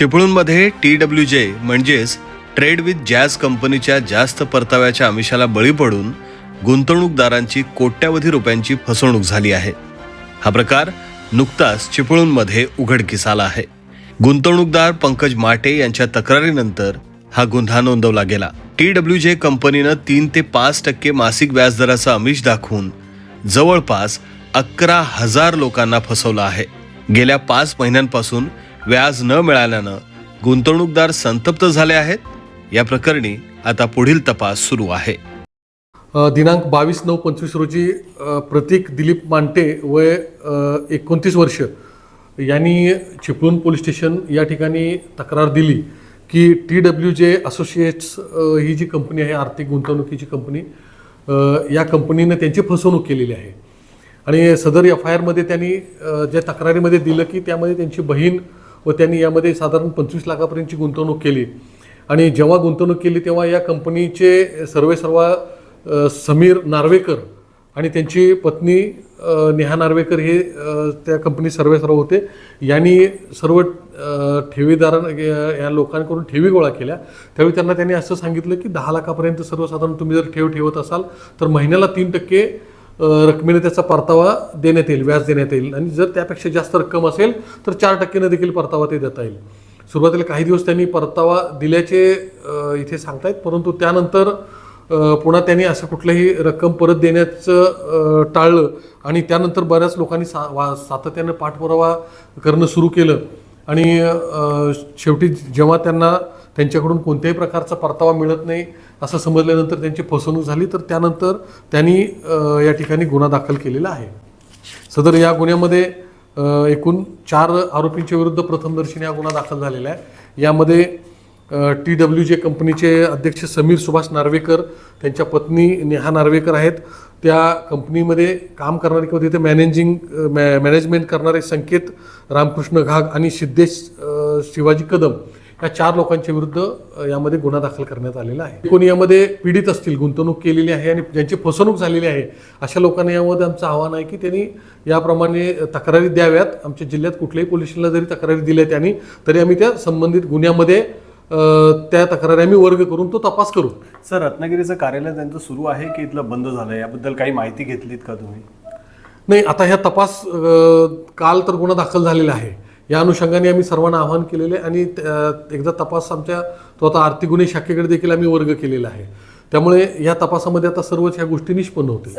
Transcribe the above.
चिपळूणमध्ये T W जे म्हणजेच ट्रेड विथ जॅज कंपनीच्या जास्त परताव्याच्या आमिषाला बळी पडून गुंतवणूकदारांची कोट्यावधी रुपयांची फसवणूक झाली आहे. हा प्रकार नुकताच चिपळूणमध्ये उघडकीस आला आहे. गुंतवणूकदार पंकज माटे यांच्या तक्रारीनंतर हा गुन्हा नोंदवला गेला. टी डब्ल्यू जे कंपनीनं तीन ते पाच टक्के मासिक व्याजदराचं आमिष दाखवून जवळपास अकरा हजार लोकांना फसवलं आहे. गेल्या पाच महिन्यांपासून व्याज न मिळाल्यानं गुंतवणूकदार संतप्त झाले आहेत. या प्रकरणी आता पुढील तपास सुरू आहे. दिनांक बावीस नऊ पंचवीस रोजी प्रतीक दिलीप मांटे वय एकोणतीस वर्ष यांनी चिपळूण पोलीस स्टेशन या ठिकाणी तक्रार दिली की टी डब्ल्यू जे असोसिएट्स ही जी कंपनी आहे आर्थिक गुंतवणुकीची कंपनी या कंपनीनं त्यांची फसवणूक केलेली आहे. आणि सदर एफ आय आरमध्ये त्यांनी ज्या तक्रारीमध्ये दिलं की त्यामध्ये त्यांची बहीण व त्यांनी यामध्ये साधारण पंचवीस लाखापर्यंतची गुंतवणूक केली. आणि जेव्हा गुंतवणूक केली तेव्हा या कंपनीचे सर्वेसर्वा समीर नार्वेकर आणि त्यांची पत्नी नेहा नार्वेकर हे त्या कंपनी सर्वे सर्व होते. यांनी सर्व ठेवीदार या लोकांकडून ठेवी गोळा केल्या. त्यावेळी त्यांना त्यांनी असं सांगितलं की दहा लाखापर्यंत सर्वसाधारण तुम्ही जर ठेव ठेवत असाल तर महिन्याला तीन टक्के रकमेने त्याचा परतावा देण्यात येईल व्याज देण्यात येईल. आणि जर त्यापेक्षा जास्त रक्कम असेल तर चार टक्केनं देखील परतावा ते देता येईल. सुरुवातीला काही दिवस त्यांनी परतावा दिल्याचे इथे सांगतायत परंतु त्यानंतर पुन्हा त्यांनी असं कुठलंही रक्कम परत देण्याचं टाळलं आणि त्यानंतर बऱ्याच लोकांनी सा वा सातत्यानं पाठपुरावा करणं सुरू केलं. आणि शेवटी जेव्हा त्यांना त्यांच्याकडून कोणत्याही प्रकारचा परतावा मिळत नाही. असं समजल्यानंतर त्यांची फसवणूक झाली तर त्यानंतर त्यांनी या ठिकाणी गुन्हा दाखल केलेला आहे. सदर या गुन्ह्यामध्ये एकूण चार आरोपींच्या विरुद्ध प्रथमदर्शनी हा गुन्हा दाखल झालेला आहे. यामध्ये टी डब्ल्यू जे कंपनीचे अध्यक्ष समीर सुभाष नार्वेकर त्यांच्या पत्नी नेहा नार्वेकर आहेत. त्या कंपनीमध्ये काम करणारे किंवा तिथे मॅनेजिंग मॅ मॅनेजमेंट करणारे संकेत रामकृष्ण घाग आणि सिद्धेश शिवाजी कदम या चार लोकांच्या विरुद्ध यामध्ये गुन्हा दाखल करण्यात आलेला आहे. कोणी यामध्ये पीडित असतील गुंतवणूक केलेली आहे आणि ज्यांची फसवणूक झालेली आहे अशा लोकांना यामध्ये आमचं आव्हान आहे की त्यांनी याप्रमाणे तक्रारी द्याव्यात. आमच्या जिल्ह्यात कुठल्याही पोलीस स्टेशनला जरी तक्रारी दिल्या त्यांनी तरी आम्ही त्या संबंधित गुन्ह्यामध्ये त्या तक्रारी आम्ही वर्ग करून तो तपास करू. सर रत्नागिरीचं कार्यालय त्यांचं सुरू आहे की इथलं बंद झालं याबद्दल काही माहिती घेतलीत का तुम्ही? नाही आता ह्या तपास काल तर गुन्हा दाखल झालेला आहे. या अनुषंगाने आम्ही सर्वांना आवाहन केलेले आहे आणि एकदा तपास आमच्या तो आता आर्थिक गुन्हे शाखेकडे देखील आम्ही वर्ग केलेला आहे. त्यामुळे या तपासामध्ये आता सर्वच ह्या गोष्टी निष्पन्न होतील.